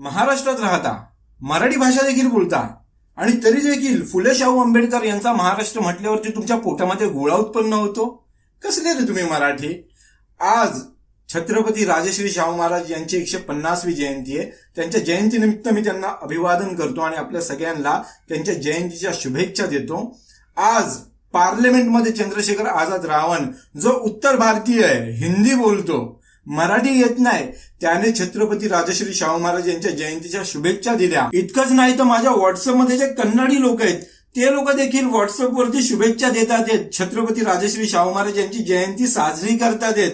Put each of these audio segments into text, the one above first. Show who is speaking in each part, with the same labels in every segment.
Speaker 1: महाराष्ट्रात राहता मराठी भाषा देखील बोलता आणि तरी देखील फुले शाहू आंबेडकर यांचा महाराष्ट्र म्हटल्यावरती तुमच्या पोटामध्ये गोळा उत्पन्न होतो? कसले रे तुम्ही मराठी? आज छत्रपती राजश्री शाहू महाराज यांची एकशे पन्नासवी जयंती आहे. त्यांच्या जयंतीनिमित्त मी त्यांना अभिवादन करतो आणि आपल्या सगळ्यांना त्यांच्या जयंतीच्या शुभेच्छा देतो. आज पार्लमेंटमध्ये चंद्रशेखर आझाद रावण जो उत्तर भारतीय आहे हिंदी बोलतो मराठी येत नाही. त्याने छत्रपती राजश्री शाहू महाराज यांच्या जयंतीच्या शुभेच्छा दिल्या. इतकंच नाही तर माझ्या व्हॉट्सअपमध्ये जे कन्नडी लोक आहेत ते लोक देखील व्हॉट्सअपवरती शुभेच्छा देतात आहेत. छत्रपती राजश्री शाहू महाराज यांची जयंती साजरी करतात आहेत.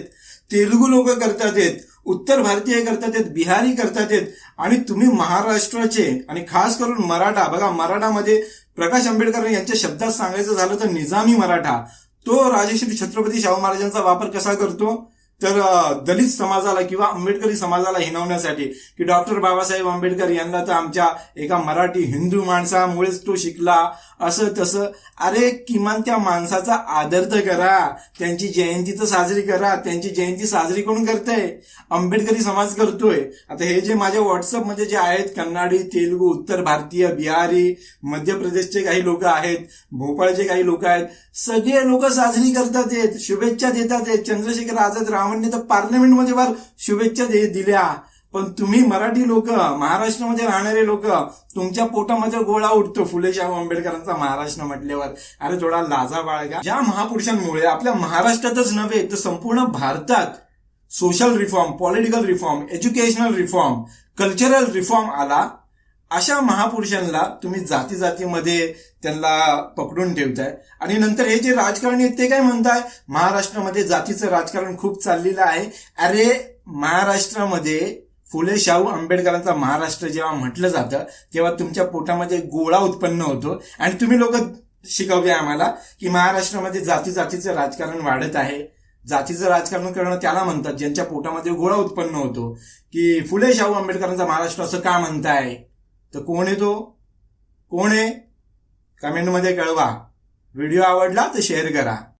Speaker 1: तेलुगू लोक करतात आहेत. उत्तर भारतीय करतात आहेत. बिहारी करतात आहेत. आणि तुम्ही महाराष्ट्राचे आणि खास करून मराठा बघा मराठामध्ये प्रकाश आंबेडकर यांच्या शब्दात सांगायचं झालं तर निजामी मराठा. तो राजश्री छत्रपती शाहू महाराजांचा वापर कसा करतो? तर दलित समाजाला किंवा आंबेडकरी समाजाला हिनवण्यासाठी की डॉक्टर बाबासाहेब आंबेडकर यांना तर आमच्या एका मराठी हिंदू माणसामुळेच तो शिकला असं तसं अरे किमान त्या माणसाचा आदर तर करा त्यांची जयंती तर साजरी करा त्यांची जयंती साजरी कोण करतंय? आंबेडकरी समाज करतोय. आता हे जे माझ्या व्हॉट्सअपमध्ये जे आहेत कन्नाडी तेलुगू उत्तर भारतीय बिहारी मध्य प्रदेशचे काही लोक आहेत भोपाळचे काही लोक आहेत सगळे लोक साजरी करतात आहेत शुभेच्छा देतात आहेत चंद्रशेखर आझाद म्हणणे तर पार्लमेंटमध्ये फार शुभेच्छा दे दिल्या. पण तुम्ही मराठी लोक महाराष्ट्रामध्ये राहणारे लोक तुमच्या पोटामध्ये गोळा उठतो फुले शाहू आंबेडकरांचा महाराष्ट्र म्हटल्यावर. अरे थोडा लाजा बाळगा. ज्या महापुरुषांमुळे आपल्या महाराष्ट्रातच नव्हे तर संपूर्ण भारतात social reform political reform educational reform cultural reform आला. अशा महापुरुषांना तुम्ही जाती जातीमध्ये त्यांना पकडून ठेवताय. आणि नंतर हे जे राजकारणी आहेत ते काय म्हणताय? महाराष्ट्रामध्ये जातीचं राजकारण खूप चाललेलं आहे. अरे महाराष्ट्रामध्ये फुले शाहू आंबेडकरांचा महाराष्ट्र जेव्हा म्हटलं जातं तेव्हा तुमच्या पोटामध्ये गोळा उत्पन्न होतो. आणि तुम्ही लोक शिकवले आम्हाला की महाराष्ट्रामध्ये जाती जातीचं राजकारण वाढत आहे. जातीचं राजकारण करणं त्याला म्हणतात ज्यांच्या पोटामध्ये गोळा उत्पन्न होतो. की फुले शाहू आंबेडकरांचा महाराष्ट्र असं का म्हणताय? तर कोण आहे तो कोण आहे? कमेंटमध्ये कळवा. व्हिडिओ आवडला तर शेअर करा.